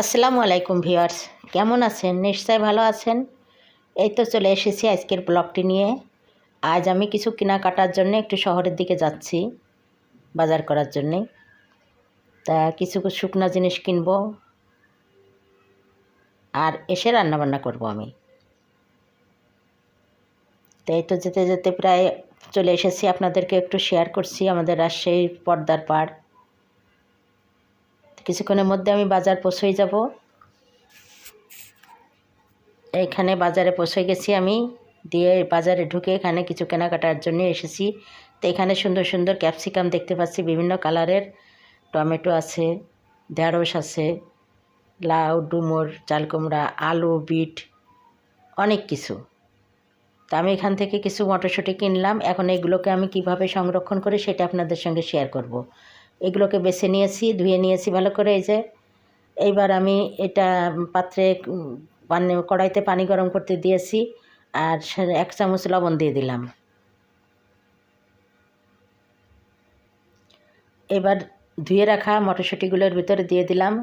আসসালামু আলাইকুম ভিউয়ার্স, কেমন আছেন? নিশ্চয় ভালো আছেন? এই তো চলে এসেছি আজকের ব্লগটি নিয়ে। আজ আমি কিছু কেনাকাটার জন্য একটু শহরের দিকে যাচ্ছি, বাজার করার জন্যে। তা কিছু শুকনা জিনিস কিনব, আর এসে রান্নাবান্না করব আমি। তো এই তো যেতে যেতে প্রায় চলে এসেছি। আপনাদেরকে একটু শেয়ার করছি আমাদের রাজশাহীর পর্দার পাড়। কিছুক্ষণের মধ্যে আমি বাজার পৌঁছেই যাব। এইখানে বাজারে পৌঁছে গেছি আমি। দিয়ে বাজারে ঢুকে এখানে কিছু কেনাকাটার জন্য এসেছি। তো এখানে সুন্দর সুন্দর ক্যাপসিকাম দেখতে পাচ্ছি, বিভিন্ন কালারের। টমেটো আছে, ঢেঁড়স আছে, লাউ, ডুমুর, চালকুমড়া, আলু, বিট, অনেক কিছু। তা আমি এখান থেকে কিছু মটরশুঁটি কিনলাম। এখন এগুলোকে আমি কীভাবে সংরক্ষণ করি সেটা আপনাদের সঙ্গে শেয়ার করব। এগুলোকে বেছে নিয়েছি, ধুয়ে নিয়েছি ভালো করে এই যে। এইবার আমি এটা পাত্রে পানি, কড়াইতে পানি গরম করতে দিয়েছি আর এক চামচ লবণ দিয়ে দিলাম। এবার ধুয়ে রাখা মটরশুঁটিগুলোর ভিতরে দিয়ে দিলাম।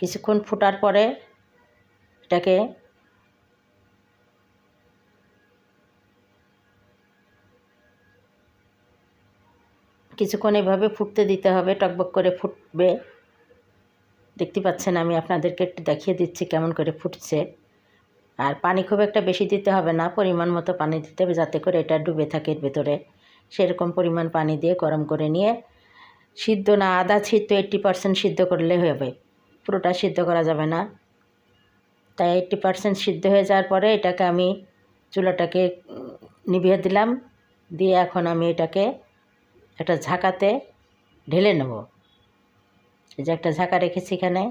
কিছুক্ষণ ফোটার পরে এটাকে কিছুক্ষণ এভাবে ফুটতে দিতে হবে, টকবক করে ফুটবে। দেখতে পাচ্ছেন আমি আপনাদেরকে একটু দেখিয়ে দিচ্ছি কেমন করে ফুটছে। আর পানি খুব একটা বেশি দিতে হবে না, পরিমাণ মতো পানি দিতে হবে যাতে করে এটা ডুবে থাকে ভেতরে। সেরকম পরিমাণ পানি দিয়ে গরম করে নিয়ে সিদ্ধ না, আদা সিদ্ধ এইট্টি পার্সেন্ট সিদ্ধ করলে হবে। পুরোটা সিদ্ধ করা যাবে না। তাই এইট্টি পার্সেন্ট সিদ্ধ হয়ে যাওয়ার পরে এটাকে আমি চুলাটাকে নিভিয়ে দিলাম। দিয়ে এখন আমি এটাকে একটা ঝাঁকাতে ঢেলে নেব। এই যে একটা ঝাঁকা রেখেছি এখানে।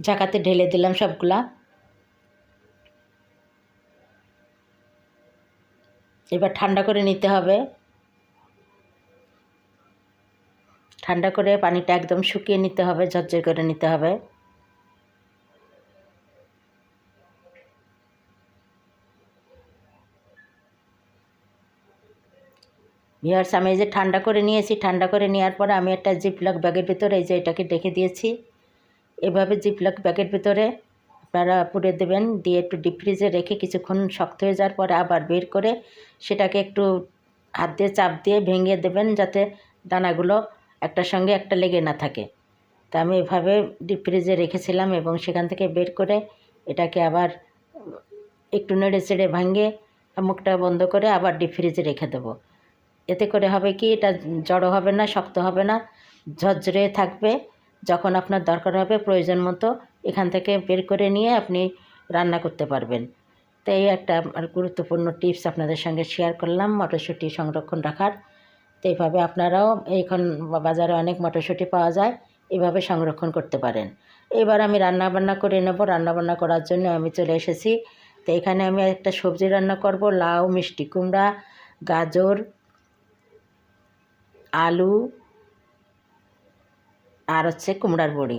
ঝাঁকাতে ঢেলে দিলাম সবগুলা। এবার ঠান্ডা করে নিতে হবে। ঠান্ডা করে পানিটা একদম শুকিয়ে নিতে হবে, ঝরঝর করে নিতে হবে। ভিওর্স আমি এই যে ঠান্ডা করে নিয়েছি, ঠান্ডা করে নেওয়ার পরে আমি একটা জিপলক ব্যাগের ভিতরে এই যে এটাকে রেখে দিয়েছি। এভাবে জিপলক ব্যাগের ভিতরে আপনারা পুড়ে দেবেন, দিয়ে একটু ডিপ ফ্রিজে রেখে কিছুক্ষণ শক্ত হয়ে যাওয়ার পরে আবার বের করে সেটাকে একটু হাত দিয়ে চাপ দিয়ে ভেঙে দেবেন যাতে দানাগুলো একটার সঙ্গে একটা লেগে না থাকে। তা আমি এভাবে ডিপ ফ্রিজে রেখেছিলাম এবং সেখান থেকে বের করে এটাকে আবার একটু নেড়ে চেড়ে ভাঙে মুখটা বন্ধ করে আবার ডিপ ফ্রিজে রেখে দেবো। এতে করে হবে কি, এটা জড়ো হবে না, শক্ত হবে না, ঝরঝরে থাকবে। যখন আপনার দরকার হবে, প্রয়োজন মতো এখান থেকে বের করে নিয়ে আপনি রান্না করতে পারবেন। তো এই একটা আমার গুরুত্বপূর্ণ টিপস আপনাদের সঙ্গে শেয়ার করলাম, মটরশুঁটি সংরক্ষণ রাখার। তো এইভাবে আপনারাও এখন বাজারে অনেক মটরশুঁটি পাওয়া যায়, এভাবে সংরক্ষণ করতে পারেন। এবার আমি রান্না বান্না করে নেব। রান্না বান্না করার জন্য আমি চলে এসেছি। তো এখানে আমি একটা সবজি রান্না করব, লাউ, মিষ্টি কুমড়া, গাজর আলু আর হচ্ছে কুমড়ার বড়ি।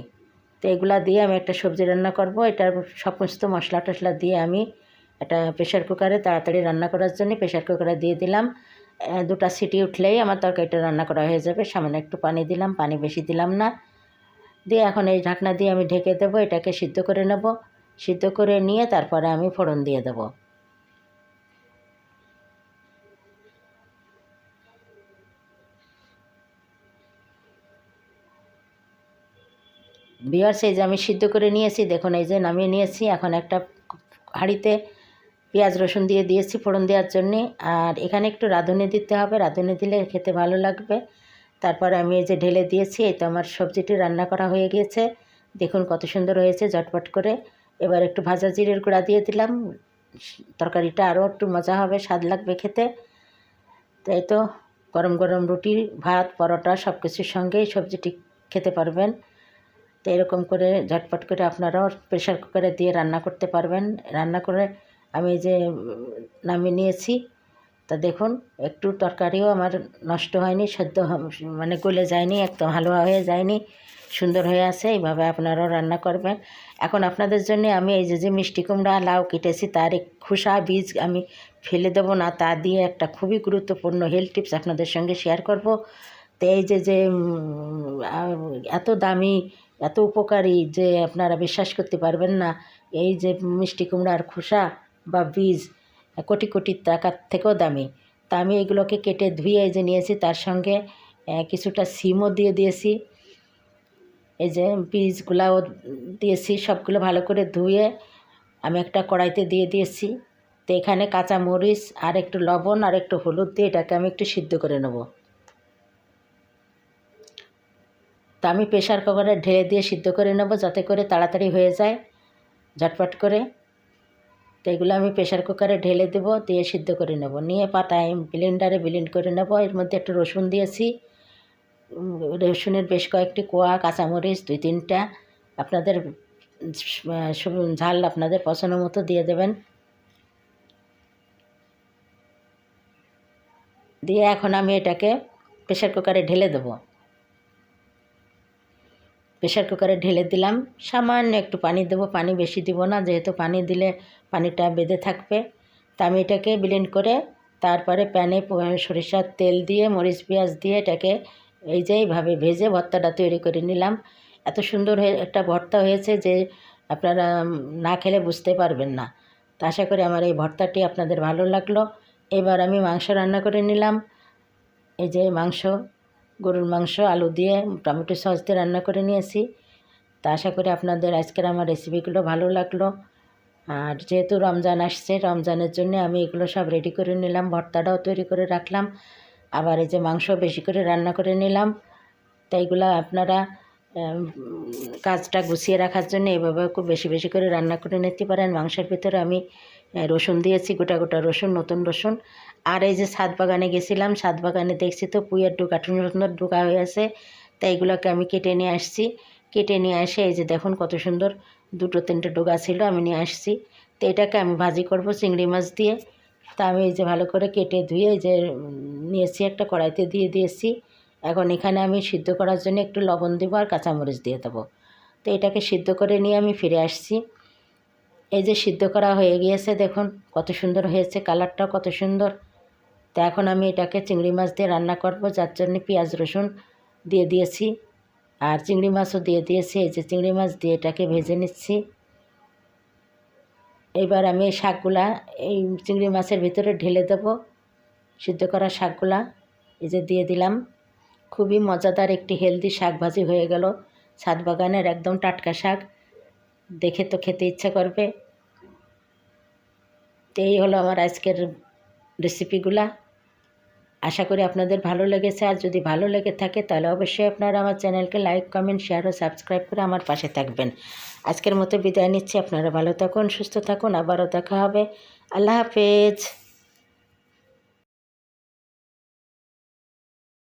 তো এগুলা দিয়ে আমি একটা সবজি রান্না করব। এটার সমস্ত মশলা টশলা দিয়ে আমি একটা প্রেশার কুকারে তাড়াতাড়ি রান্না করার জন্য প্রেশার কুকারে দিয়ে দিলাম। দুটো সিটি উঠলেই আমার তরকারিটা রান্না করা হয়ে যাবে। সামান্য একটু পানি দিলাম, পানি বেশি দিলাম না। দিয়ে এখন এই ঢাকনা দিয়ে আমি ঢেকে দেবো, এটাকে সিদ্ধ করে নেব। সিদ্ধ করে নিয়ে তারপরে আমি ফোড়ন দিয়ে দেবো। বিয়ার এই যে আমি সিদ্ধ করে নিয়েছি, দেখুন এই যে নামিয়ে নিয়েছি, এখন একটা হাঁড়িতে পেঁয়াজ রসুন দিয়ে দিয়েছি ফোড়ন দেওয়ার জন্যে, আর এখানে একটু রাঁধুনি দিতে হবে, রাঁধুনি দিলে খেতে ভালো লাগবে। তারপর আমি এই যে ঢেলে দিয়েছি, এই তো আমার সবজিটি রান্না করা হয়ে গিয়েছে, দেখুন কত সুন্দর হয়েছে ঝটপট করে। এবার একটু ভাজা জিরের গুঁড়া দিয়ে দিলাম, তরকারিটা আরও একটু মজা হবে, স্বাদ লাগবে খেতে। তাই তো গরম গরম রুটি, ভাত, পরোটা সব কিছুর সঙ্গেই সবজিটি খেতে পারবেন। তো এরকম করে ঝটপট করে আপনারাও প্রেশার কুকারে দিয়ে রান্না করতে পারবেন। রান্না করে আমি যে নামিয়ে নিয়েছি। তা দেখুন, একটু তরকারিও আমার নষ্ট হয়নি, সেদ্ধ মানে গলে যায়নি, একদম হালুয়া হয়ে যায়নি, সুন্দর হয়ে আছে, এইভাবে আপনারাও রান্না করবেন। এখন আপনাদের জন্য আমি এই যে যে মিষ্টি কুমড়া, লাউ কেটেছি, তার এক খোসা বীজ আমি ফেলে দেবো না, তা দিয়ে একটা খুবই গুরুত্বপূর্ণ হেলথ টিপস আপনাদের সঙ্গে শেয়ার করব। তো এই যে যে এত দামি এত উপকারী যে আপনারা বিশ্বাস করতে পারবেন না। এই যে মিষ্টি কুমড়ার খোসা বা বীজ, কোটি কোটি টাকার থেকেও দামি। তা আমি এগুলোকে কেটে ধুয়ে যে নিয়েছি, তার সঙ্গে কিছুটা সিমও দিয়ে দিয়েছি। এই যে বীজগুলাও দিয়েছি, সবগুলো ভালো করে ধুয়ে আমি একটা কড়াইতে দিয়ে দিয়েছি। তো এখানে কাঁচা মরিচ আর একটু লবণ আর একটু হলুদ দিয়ে এটাকে আমি একটু সিদ্ধ করে নেব। তা আমি প্রেশার কুকারে ঢেলে দিয়ে সিদ্ধ করে নেব যাতে করে তাড়াতাড়ি হয়ে যায়, ঝটপট করে। তো এগুলো আমি প্রেশার কুকারে ঢেলে দেব, দিয়ে সিদ্ধ করে নেব। নিয়ে পাতায় ব্লেন্ডারে ব্লেন্ড করে নেব। এর মধ্যে একটু রসুন দিয়েছি। রসুনের বেশ কয়েকটি কোয়া, কাঁচামরিচ, দুই তিনটা। আপনাদের ঝাল আপনাদের পছন্দ মতো দিয়ে দেবেন। দিয়ে এখন আমি এটাকে প্রেশার কুকারে ঢেলে দেবো। প্রেশার কুকারে ঢেলে দিলাম। সামান্য একটু পানি দেবো। পানি বেশি দিব না, যেহেতু পানি দিলে পানিটা বেঁধে থাকবে। তা আমি এটাকে ব্লেন্ড করে তারপরে প্যানে সরিষার তেল দিয়ে, মরিচ, পেঁয়াজ দিয়ে এটাকে এই যে এইভাবে ভেজে ভর্তাটা তৈরি করে নিলাম। এত সুন্দর হয়ে একটা ভর্তা হয়েছে যে আপনারা না খেলে বুঝতে পারবেন না। তা আশা করি আমার এই ভর্তাটি আপনাদের ভালো লাগল। এবার আমি মাংস রান্না করে নিলাম। এই যে মাংস গরুর মাংস, আলু দিয়ে টমেটো সস দিয়ে রান্না করে নিয়েছি। তা আশা করি আপনাদের আজকের আমার রেসিপিগুলো ভালো লাগল। আর যেহেতু রমজান আসছে, রমজানের জন্য আমি এগুলো সব রেডি করে নিলাম, ভর্তাটাও তৈরি করে রাখলাম। আবার এই যে মাংস বেশি করে রান্না করে নিলাম। তো এইগুলো আপনারা কাজটা গুছিয়ে রাখার জন্য এভাবে খুব বেশি বেশি করে রান্না করে নিতে পারেন। মাংসের ভিতরে আমি রসুন দিয়েছি, গোটা গোটা রসুন, নতুন রসুন। আর এই যে ছাদ বাগানে গেছিলাম, সাত বাগানে দেখছি তো পুয়ের ডুকা সুন্দর ডুকা হয়ে আছে। তাই এগুলোকে আমি কেটে নিয়ে আসছি। কেটে নিয়ে এসে এই যে দেখুন কত সুন্দর দুটো তিনটে ডোগা ছিল, আমি নিয়ে আসছি। তো এটাকে আমি ভাজি করব চিংড়ি মাছ দিয়ে। তা আমি এই যে ভালো করে কেটে ধুয়ে এই যে নিয়েছি, একটা কড়াইতে দিয়ে দিয়েছি। এখন এখানে আমি সিদ্ধ করার জন্য একটু লবণ দেবো আর কাঁচামরিচ দিয়ে দেবো। তো এটাকে সিদ্ধ করে নিয়ে আমি ফিরে আসছি। এই যে সিদ্ধ করা হয়ে গিয়েছে, দেখুন কত সুন্দর হয়েছে, কালারটাও কত সুন্দর। তো এখন আমি এটাকে চিংড়ি মাছ দিয়ে রান্না করব, যার জন্য পেঁয়াজ, রসুন দিয়ে দিয়েছি। আর চিংড়ি মাছও দিয়ে দিয়েছি, এই যে চিংড়ি মাছ দিয়ে এটাকে ভেজে নিচ্ছি। এবার আমি এই শাকগুলা এই চিংড়ি মাছের ভিতরে ঢেলে দেব, সিদ্ধ করা শাকগুলা। এই যে দিয়ে দিলাম, খুবই মজাদার একটি হেলদি শাক ভাজি হয়ে গেল ছাদ বাগানের একদম টাটকা শাক। দেখে তো খেতে ইচ্ছা করবে। তো এই হলো আমার আজকের রেসিপিগুলা আশা করি আপনাদের ভালো লেগেছে। আর যদি ভালো লেগে থাকে, তাহলে অবশ্যই আপনারা আমার চ্যানেলকে লাইক কমেন্ট শেয়ার ও সাবস্ক্রাইব করে আমার পাশে থাকবেন। আজকের মতো বিদায় নিচ্ছি। আপনারা ভালো থাকুন, সুস্থ থাকুন। আবারও দেখা হবে। আল্লাহ হাফেজ।